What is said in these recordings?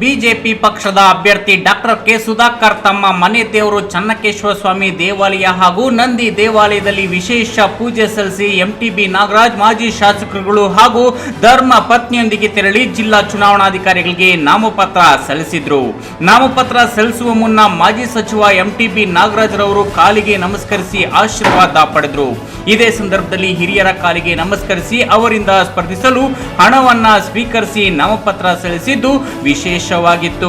BJP ಪಕ್ಷದ ಅಭ್ಯರ್ಥಿ doctor K Sudhakar ತಮ್ಮ ಮನೆ ದೇವರು ಚನ್ನಕೇಶ್ವರ ಸ್ವಾಮಿ ದೇವಾಲಯ ಹಾಗೂ ನಂದಿ ದೇವಾಲಯದಲ್ಲಿ ವಿಶೇಷ ಪೂಜೆ ಸಲ್ಲಿಸಿ ಎಂಟಿಬಿ ನಾಗರಾಜ್ ಮಾಜಿ ಶಾಸಕರುಗಳು ಹಾಗೂ ಧರ್ಮ ಪತ್ನಿಯೊಂದಿಗೆ ತೆರಳಿ ಜಿಲ್ಲಾ ಚುನಾವಣಾಧಿಕಾರಿಗಳಿಗೆ ನಾಮಪತ್ರ ಸಲ್ಲಿಸಿದ್ರು. ನಾಮಪತ್ರ ಸಲ್ಲಿಸುವ ಮುನ್ನ ಮಾಜಿ ಸಚಿವ ಎಂಟಿಬಿ ನಾಗರಾಜ್ ರವರು ಕಾಲಿಗೆ ನಮಸ್ಕರಿಸಿ ಆಶೀರ್ವಾದ ಪಡೆದರು. ಇದೇ ಸಂದರ್ಭದಲ್ಲಿ ಹಿರಿಯರ ಕಾಲಿಗೆ ನಮಸ್ಕರಿಸಿ ಅವರಿಂದ ಸ್ಪರ್ಧಿಸಲು ಹಣವನ್ನ ಸ್ವೀಕರಿಸಿ ನಾಮಪತ್ರ ಸಲ್ಲಿಸಿದ್ದು ವಿಶೇಷವಾಗಿತ್ತು.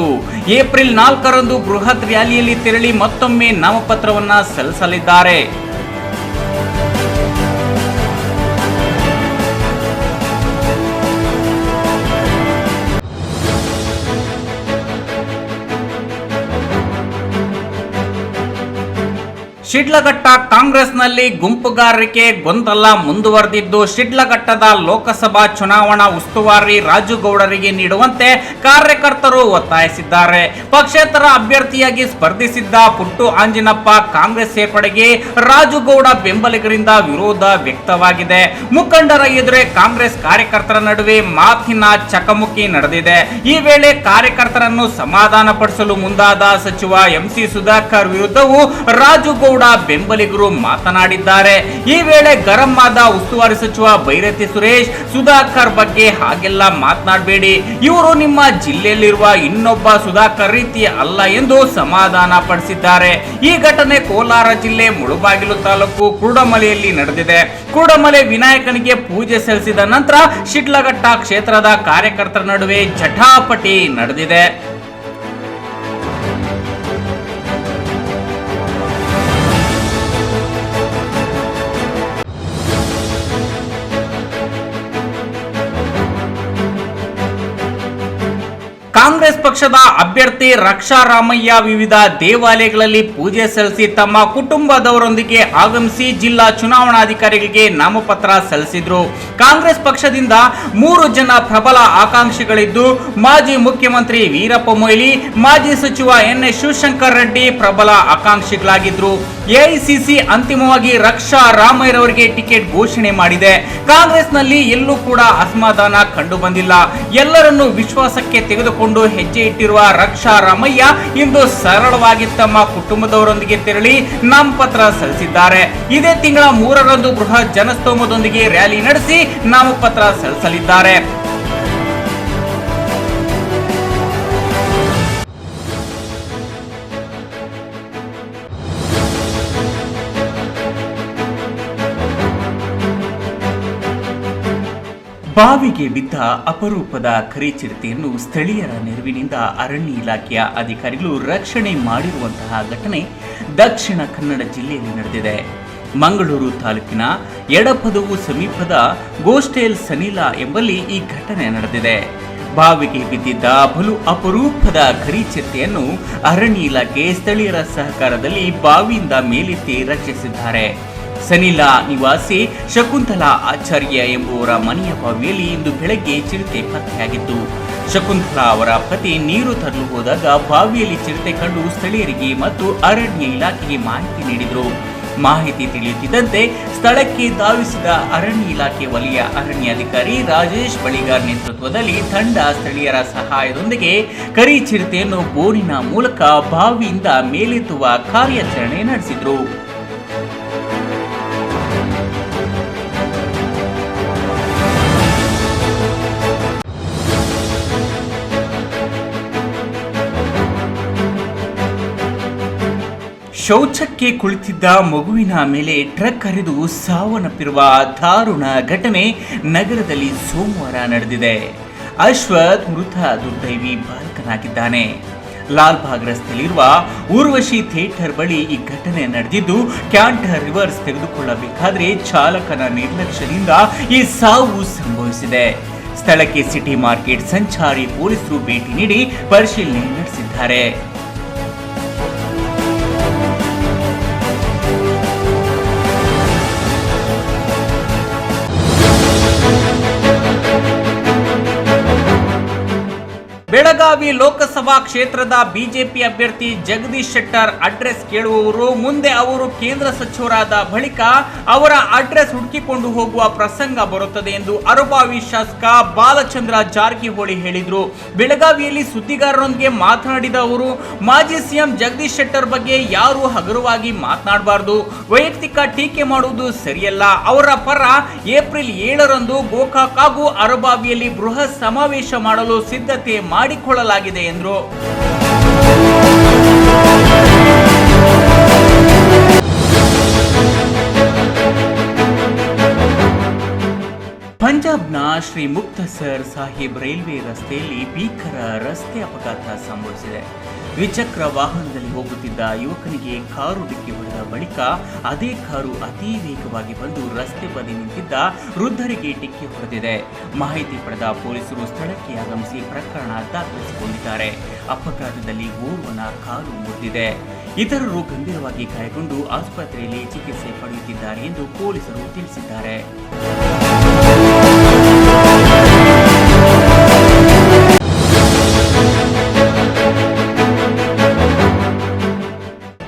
ಏಪ್ರಿಲ್ ನಾಲ್ಕರಂದು ಬೃಹತ್ ರ್ಯಾಲಿಯಲ್ಲಿ ತೆರಳಿ ಮತ್ತೊಮ್ಮೆ ನಾಮಪತ್ರವನ್ನ ಸಲ್ಲಿಸಲಿದ್ದಾರೆ. ಶಿಡ್ಲಘಟ್ಟ ಕಾಂಗ್ರೆಸ್ನಲ್ಲಿ ಗುಂಪುಗಾರಿಕೆ ಗೊಂದಲ ಮುಂದುವರೆದಿದ್ದು, ಶಿಡ್ಲಘಟ್ಟದ ಲೋಕಸಭಾ ಚುನಾವಣಾ ಉಸ್ತುವಾರಿ ರಾಜುಗೌಡರಿಗೆ ನೀಡುವಂತೆ ಕಾರ್ಯಕರ್ತರು ಒತ್ತಾಯಿಸಿದ್ದಾರೆ. ಪಕ್ಷೇತರ ಅಭ್ಯರ್ಥಿಯಾಗಿ ಸ್ಪರ್ಧಿಸಿದ್ದ ಪುಟ್ಟು ಆಂಜಿನಪ್ಪ ಕಾಂಗ್ರೆಸ್ ಸೇರ್ಪಡೆಗೆ ರಾಜುಗೌಡ ಬೆಂಬಲಿಗರಿಂದ ವಿರೋಧ ವ್ಯಕ್ತವಾಗಿದೆ. ಮುಖಂಡರ ಎದುರೇ ಕಾಂಗ್ರೆಸ್ ಕಾರ್ಯಕರ್ತರ ನಡುವೆ ಮಾತಿನ ಚಕಮುಕಿ ನಡೆದಿದೆ. ಈ ವೇಳೆ ಕಾರ್ಯಕರ್ತರನ್ನು ಸಮಾಧಾನಪಡಿಸಲು ಮುಂದಾದ ಸಚಿವ ಎಂಸಿ ಸುಧಾಕರ್ ವಿರುದ್ಧವೂ ರಾಜುಗೌಡ ಬೆಂಬಲಿಗರು ಮಾತನಾಡಿದ್ದಾರೆ. ಈ ವೇಳೆ ಗರಂ ಆದ ಉಸ್ತುವಾರಿ ಸಚಿವ ಬೈರತಿ ಸುರೇಶ್, ಸುಧಾಕರ್ ಬಗ್ಗೆ ಹಾಗೆಲ್ಲ ಮಾತನಾಡಬೇಡಿ. ಇವರು ನಿಮ್ಮ ಜಿಲ್ಲೆಯಲ್ಲಿರುವ ಇನ್ನೊಬ್ಬ ಸುಧಾಕರ್ ರೀತಿ ಅಲ್ಲ ಎಂದು ಸಮಾಧಾನ ಪಡಿಸಿದ್ದಾರೆ. ಈ ಘಟನೆ ಕೋಲಾರ ಜಿಲ್ಲೆ ಮುಳುಬಾಗಿಲು ತಾಲೂಕು ಕುರುಡಮಲೆಯಲ್ಲಿ ನಡೆದಿದೆ. ಕುರುಡಮಲೆ ವಿನಾಯಕನಿಗೆ ಪೂಜೆ ಸಲ್ಲಿಸಿದ ನಂತರ ಶಿಡ್ಲಘಟ್ಟ ಕ್ಷೇತ್ರದ ಕಾರ್ಯಕರ್ತರ ನಡುವೆ ಜಟಾಪಟಿ ನಡೆದಿದೆ. ಕಾಂಗ್ರೆಸ್ ಪಕ್ಷದ ಅಭ್ಯರ್ಥಿ ರಕ್ಷಾ ರಾಮಯ್ಯ ವಿವಿಧ ದೇವಾಲಯಗಳಲ್ಲಿ ಪೂಜೆ ಸಲ್ಲಿಸಿ ತಮ್ಮ ಕುಟುಂಬದವರೊಂದಿಗೆ ಆಗಮಿಸಿ ಜಿಲ್ಲಾ ಚುನಾವಣಾಧಿಕಾರಿಗಳಿಗೆ ನಾಮಪತ್ರ ಸಲ್ಲಿಸಿದ್ರು. ಕಾಂಗ್ರೆಸ್ ಪಕ್ಷದಿಂದ ಮೂರು ಜನ ಪ್ರಬಲ ಆಕಾಂಕ್ಷಿಗಳಿದ್ದು, ಮಾಜಿ ಮುಖ್ಯಮಂತ್ರಿ ವೀರಪ್ಪ ಮೊಯ್ಲಿ, ಮಾಜಿ ಸಚಿವ ಎನ್ ಎಸ್ ಶಿವಶಂಕರ್ ರೆಡ್ಡಿ ಪ್ರಬಲ ಆಕಾಂಕ್ಷಿಗಳಾಗಿದ್ರು. ಎಐಸಿಸಿ ಅಂತಿಮವಾಗಿ ರಕ್ಷಾ ರಾಮಯ್ಯರವರಿಗೆ ಟಿಕೆಟ್ ಘೋಷಣೆ ಮಾಡಿದೆ. ಕಾಂಗ್ರೆಸ್ನಲ್ಲಿ ಎಲ್ಲೂ ಕೂಡ ಅಸಮಾಧಾನ ಕಂಡು ಬಂದಿಲ್ಲ ಎಲ್ಲರನ್ನೂ ವಿಶ್ವಾಸಕ್ಕೆ ತೆಗೆದುಕೊಂಡು ಹೆಜ್ಜೆ ಇಟ್ಟಿರುವ ರಕ್ಷಾ ರಾಮಯ್ಯ ಇಂದು ಸರಳವಾಗಿ ತಮ್ಮ ಕುಟುಂಬದವರೊಂದಿಗೆ ತೆರಳಿ ನಾಮಪತ್ರ ಸಲ್ಲಿಸಿದ್ದಾರೆ. ಇದೇ ತಿಂಗಳ ಮೂರರಂದು ಬೃಹತ್ ಜನಸ್ತೋಮದೊಂದಿಗೆ ರ್ಯಾಲಿ ನಡೆಸಿ ನಾಮಪತ್ರ ಸಲ್ಲಿಸಲಿದ್ದಾರೆ. ಬಾವಿಗೆ ಬಿದ್ದ ಅಪರೂಪದ ಕರಿಚಿರತೆಯನ್ನು ಸ್ಥಳೀಯರ ನೆರವಿನಿಂದ ಅರಣ್ಯ ಇಲಾಖೆಯ ಅಧಿಕಾರಿಗಳು ರಕ್ಷಣೆ ಮಾಡಿರುವಂತಹ ಘಟನೆ ದಕ್ಷಿಣ ಕನ್ನಡ ಜಿಲ್ಲೆಯಲ್ಲಿ ನಡೆದಿದೆ. ಮಂಗಳೂರು ತಾಲೂಕಿನ ಎಡಪದವು ಸಮೀಪದ ಗೋಸ್ಟೇಲ್ ಸನಿಲಾ ಎಂಬಲ್ಲಿ ಈ ಘಟನೆ ನಡೆದಿದೆ. ಬಾವಿಗೆ ಬಿದ್ದಿದ್ದ ಬಲು ಅಪರೂಪದ ಕರಿಚಿರತೆಯನ್ನು ಅರಣ್ಯ ಇಲಾಖೆ ಸ್ಥಳೀಯರ ಸಹಕಾರದಲ್ಲಿ ಬಾವಿಯಿಂದ ಮೇಲೆತ್ತಿ ರಕ್ಷಿಸಿದ್ದಾರೆ. ಸನಿಲಾ ನಿವಾಸಿ ಶಕುಂತಲಾ ಆಚಾರ್ಯ ಎಂಬುವರ ಮನೆಯ ಬಾವಿಯಲ್ಲಿ ಇಂದು ಬೆಳಗ್ಗೆ ಚಿರತೆ ಪತ್ತೆಯಾಗಿತ್ತು. ಶಕುಂತಲಾ ಅವರ ಪತಿ ನೀರು ತರಲು ಹೋದಾಗ ಬಾವಿಯಲ್ಲಿ ಚಿರತೆ ಕಂಡು ಸ್ಥಳೀಯರಿಗೆ ಮತ್ತು ಅರಣ್ಯ ಇಲಾಖೆಗೆ ಮಾಹಿತಿ ನೀಡಿದರು. ಮಾಹಿತಿ ತಿಳಿಯುತ್ತಿದ್ದಂತೆ ಸ್ಥಳಕ್ಕೆ ಧಾವಿಸಿದ ಅರಣ್ಯ ಇಲಾಖೆ ವಲಯ ಅರಣ್ಯಾಧಿಕಾರಿ ರಾಜೇಶ್ ಬಳಿಗಾರ್ ನೇತೃತ್ವದಲ್ಲಿ ತಂಡ ಸ್ಥಳೀಯರ ಸಹಾಯದೊಂದಿಗೆ ಕರಿ ಚಿರತೆಯನ್ನು ಬೋನಿನ ಮೂಲಕ ಬಾವಿಯಿಂದ ಮೇಲೆತ್ತುವ ಕಾರ್ಯಾಚರಣೆ ನಡೆಸಿದ್ರು. ಶೌಚಕ್ಕೆ ಕುಳಿತಿದ್ದ ಮಗುವಿನ ಮೇಲೆ ಟ್ರಕ್ ಹರಿದು ಸಾವನ್ನಪ್ಪಿರುವ ದಾರುಣ ಘಟನೆ ನಗರದಲ್ಲಿ ಸೋಮವಾರ ನಡೆದಿದೆ. ಅಶ್ವಥ್ ಮೃತ ದುರ್ದೈವಿ ಬಾಲಕನಾಗಿದ್ದಾನೆ. ಲಾಲ್ಬಾಗ್ ರಸ್ತೆಯಲ್ಲಿರುವ ಊರ್ವಶಿ ಥಿಯೇಟರ್ ಬಳಿ ಈ ಘಟನೆ ನಡೆದಿದ್ದು, ಕ್ಯಾಂಟರ್ ರಿವರ್ಸ್ ತೆಗೆದುಕೊಳ್ಳಬೇಕಾದ್ರೆ ಚಾಲಕನ ನಿರ್ಲಕ್ಷ್ಯದಿಂದ ಈ ಸಾವು ಸಂಭವಿಸಿದೆ. ಸ್ಥಳಕ್ಕೆ ಸಿಟಿ ಮಾರ್ಕೆಟ್ ಸಂಚಾರಿ ಪೊಲೀಸರು ಭೇಟಿ ನೀಡಿ ಪರಿಶೀಲನೆ ನಡೆಸಿದ್ದಾರೆ. ಬೆಳಗಾವಿ ಲೋಕಸಭಾ ಕ್ಷೇತ್ರದ ಬಿಜೆಪಿ ಅಭ್ಯರ್ಥಿ ಜಗದೀಶ್ ಶೆಟ್ಟರ್ ಅಡ್ರೆಸ್ ಕೇಳುವವರು, ಮುಂದೆ ಅವರು ಕೇಂದ್ರ ಸಚಿವರಾದ ಬಳಿಕ ಅವರ ಅಡ್ರೆಸ್ ಹುಡುಕಿಕೊಂಡು ಹೋಗುವ ಪ್ರಸಂಗ ಬರುತ್ತದೆ ಎಂದು ಅರಬಾವಿ ಶಾಸಕ ಬಾಲಚಂದ್ರ ಜಾರಕಿಹೊಳಿ ಹೇಳಿದರು. ಬೆಳಗಾವಿಯಲ್ಲಿ ಸುದ್ದಿಗಾರರೊಂದಿಗೆ ಮಾತನಾಡಿದ ಅವರು, ಮಾಜಿ ಸಿಎಂ ಜಗದೀಶ್ ಶೆಟ್ಟರ್ ಬಗ್ಗೆ ಯಾರು ಹಗುರವಾಗಿ ಮಾತನಾಡಬಾರದು. ವೈಯಕ್ತಿಕ ಟೀಕೆ ಮಾಡುವುದು ಸರಿಯಲ್ಲ. ಅವರ ಪರ ಏಪ್ರಿಲ್ ಏಳರಂದು ಗೋಕಾಕ್ ಹಾಗೂ ಅರಬಾವಿಯಲ್ಲಿ ಬೃಹತ್ ಸಮಾವೇಶ ಮಾಡಲು ಸಿದ್ಧತೆ ಮಾಡಿಕೊಳ್ಳಲಾಗಿದೆ ಎಂದರು. ಪಂಜಾಬ್ನ ಶ್ರೀ ಮುಕ್ತಸರ್ ಸಾಹಿಬ್ ರೈಲ್ವೆ ರಸ್ತೆಯಲ್ಲಿ ಭೀಕರ ರಸ್ತೆ ಅಪಘಾತ ಸಂಭವಿಸಿದೆ. ದ್ವಿಚಕ್ರ ವಾಹನದಲ್ಲಿ ಹೋಗುತ್ತಿದ್ದ ಯುವಕನಿಗೆ ಕಾರು ಡಿಕ್ಕಿ ಹೊಡೆದ ಬಳಿಕ ಅದೇ ಕಾರು ಅತಿ ವೇಗವಾಗಿ ಬಂದು ರಸ್ತೆ ಬದಿ ನಿಂತಿದ್ದ ವೃದ್ಧರಿಗೆ ಡಿಕ್ಕಿ ಹೊಡೆದಿದೆ. ಮಾಹಿತಿ ಪಡೆದ ಪೊಲೀಸರು ಸ್ಥಳಕ್ಕೆ ಆಗಮಿಸಿ ಪ್ರಕರಣ ದಾಖಲಿಸಿಕೊಂಡಿದ್ದಾರೆ. ಅಪಘಾತದಲ್ಲಿ ಓರ್ವನ ಕಾರು ಮುರಿದಿದೆ. ಇತರರು ಗಂಭೀರವಾಗಿ ಗಾಯಗೊಂಡು ಆಸ್ಪತ್ರೆಯಲ್ಲಿ ಚಿಕಿತ್ಸೆ ಪಡೆಯುತ್ತಿದ್ದಾರೆ ಎಂದು ಪೊಲೀಸರು ತಿಳಿಸಿದ್ದಾರೆ.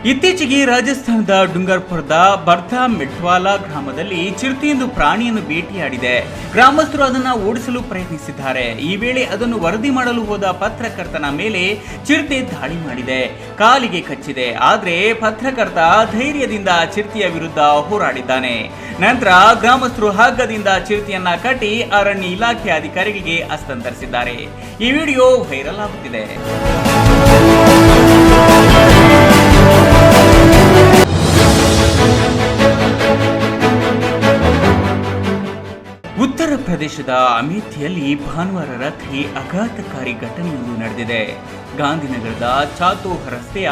ಇತ್ತೀಚೆಗೆ ರಾಜಸ್ಥಾನದ ಡುಂಗರ್ಪುರದ ಬರ್ಧಾ ಮೆಟ್ವಾಲಾ ಗ್ರಾಮದಲ್ಲಿ ಚಿರತೆಯೊಂದು ಪ್ರಾಣಿಯನ್ನು ಭೇಟಿಯಾಡಿದೆ. ಗ್ರಾಮಸ್ಥರು ಅದನ್ನು ಓಡಿಸಲು ಪ್ರಯತ್ನಿಸಿದ್ದಾರೆ. ಈ ವೇಳೆ ಅದನ್ನು ವರದಿ ಮಾಡಲು ಹೋದ ಪತ್ರಕರ್ತನ ಮೇಲೆ ಚಿರತೆ ದಾಳಿ ಮಾಡಿದೆ. ಕಾಲಿಗೆ ಕಚ್ಚಿದೆ. ಆದರೆ ಪತ್ರಕರ್ತ ಧೈರ್ಯದಿಂದ ಚಿರತೆಯ ವಿರುದ್ಧ ಹೋರಾಡಿದ್ದಾನೆ. ನಂತರ ಗ್ರಾಮಸ್ಥರು ಹಗ್ಗದಿಂದ ಚಿರತೆಯನ್ನ ಕಟ್ಟಿ ಅರಣ್ಯ ಇಲಾಖೆ ಅಧಿಕಾರಿಗಳಿಗೆ ಹಸ್ತಾಂತರಿಸಿದ್ದಾರೆ. ಈ ವಿಡಿಯೋ ವೈರಲ್ ಆಗುತ್ತಿದೆ. ಉತ್ತರ ಪ್ರದೇಶದ ಅಮೇಥಿಯಲ್ಲಿ ಭಾನುವಾರ ರಾತ್ರಿ ಅಘಾತಕಾರಿ ಘಟನೆಯೊಂದು ನಡೆದಿದೆ. ಗಾಂಧಿನಗರದ ಚಾತೋಹ ರಸ್ತೆಯ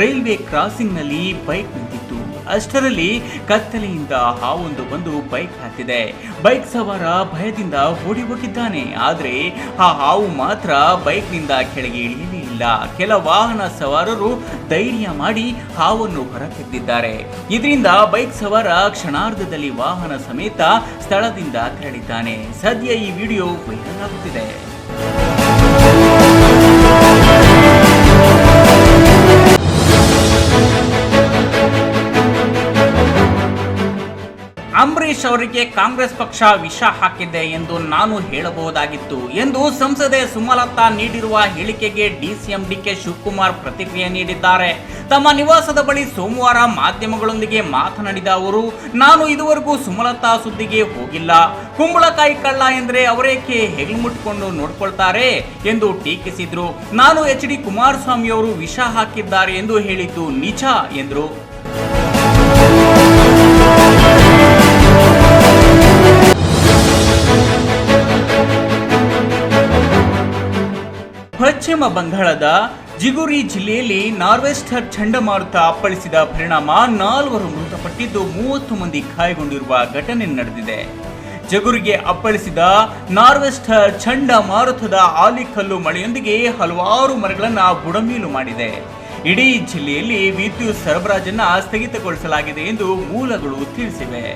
ರೈಲ್ವೆ ಕ್ರಾಸಿಂಗ್ನಲ್ಲಿ ಬೈಕ್ ನಿಂತಿತ್ತು. ಅಷ್ಟರಲ್ಲಿ ಕತ್ತಲೆಯಿಂದ ಹಾವೊಂದು ಬಂದು ಬೈಕ್ ಹಾಕಿದೆ ಬೈಕ್ ಸವಾರ ಭಯದಿಂದ ಓಡಿ ಹೋಗಿದ್ದಾನೆ. ಆದರೆ ಆ ಹಾವು ಮಾತ್ರ ಬೈಕ್ನಿಂದ ಕೆಳಗೆ ಇಳಿಯಲೇ ಇಲ್ಲ. ಕೆಲ ವಾಹನ ಸವಾರರು ಧೈರ್ಯ ಮಾಡಿ ಹಾವನ್ನು ಹೊರತೆಗೆದಿದ್ದಾರೆ ಇದರಿಂದ ಬೈಕ್ ಸವಾರ ಕ್ಷಣಾರ್ಧದಲ್ಲಿ ವಾಹನ ಸಮೇತ ಸ್ಥಳದಿಂದ ತೆರಳಿದ್ದಾನೆ. ಸದ್ಯ ಈ ವಿಡಿಯೋ ವೈರಲ್ ಆಗುತ್ತಿದೆ. ಅವರಿಗೆ ಕಾಂಗ್ರೆಸ್ ಪಕ್ಷ ವಿಷ ಹಾಕಿದೆ ಎಂದು ನಾನು ಹೇಳಬಹುದಾಗಿತ್ತು ಎಂದು ಸಂಸದೆ ಸುಮಲತಾ ನೀಡಿರುವ ಹೇಳಿಕೆಗೆ ಡಿಸಿಎಂ ಡಿಕೆ ಶಿವಕುಮಾರ್ ಪ್ರತಿಕ್ರಿಯೆ ನೀಡಿದ್ದಾರೆ. ತಮ್ಮ ನಿವಾಸದ ಬಳಿ ಸೋಮವಾರ ಮಾಧ್ಯಮಗಳೊಂದಿಗೆ ಮಾತನಾಡಿದ ಅವರು, ನಾನು ಇದುವರೆಗೂ ಸುಮಲತಾ ಸುದ್ದಿಗೆ ಹೋಗಿಲ್ಲ. ಕುಂಬಳಕಾಯಿ ಕಳ್ಳ ಎಂದರೆ ಅವರೇಕೆ ಹೆಗಲು ಮುಟ್ಕೊಂಡು ನೋಡ್ಕೊಳ್ತಾರೆ? ಎಂದು ಟೀಕಿಸಿದ್ರು. ನಾನು ಎಚ್ ಡಿ ಕುಮಾರಸ್ವಾಮಿ ಅವರು ವಿಷ ಹಾಕಿದ್ದಾರೆ ಎಂದು ಹೇಳಿದ್ದು ನಿಜ, ಎಂದರು. ಪಶ್ಚಿಮ ಬಂಗಾಳದ ಜಿಗುರಿ ಜಿಲ್ಲೆಯಲ್ಲಿ ನಾರ್ವೆಸ್ಟರ್ ಚಂಡಮಾರುತ ಅಪ್ಪಳಿಸಿದ ಪರಿಣಾಮ ನಾಲ್ವರು ಮೃತಪಟ್ಟಿದ್ದು ಮೂವತ್ತು ಮಂದಿ ಗಾಯಗೊಂಡಿರುವ ಘಟನೆ ನಡೆದಿದೆ. ಜಗುರಿಗೆ ಅಪ್ಪಳಿಸಿದ ನಾರ್ವೆಸ್ಟರ್ ಚಂಡಮಾರುತದ ಆಲಿಕಲ್ಲು ಮಳೆಯೊಂದಿಗೆ ಹಲವಾರು ಮರಗಳನ್ನು ಬುಡಮೀಲು ಮಾಡಿದೆ. ಇಡೀ ಜಿಲ್ಲೆಯಲ್ಲಿ ವಿದ್ಯುತ್ ಸರಬರಾಜನ್ನು ಸ್ಥಗಿತಗೊಳಿಸಲಾಗಿದೆ ಎಂದು ಮೂಲಗಳು ತಿಳಿಸಿವೆ.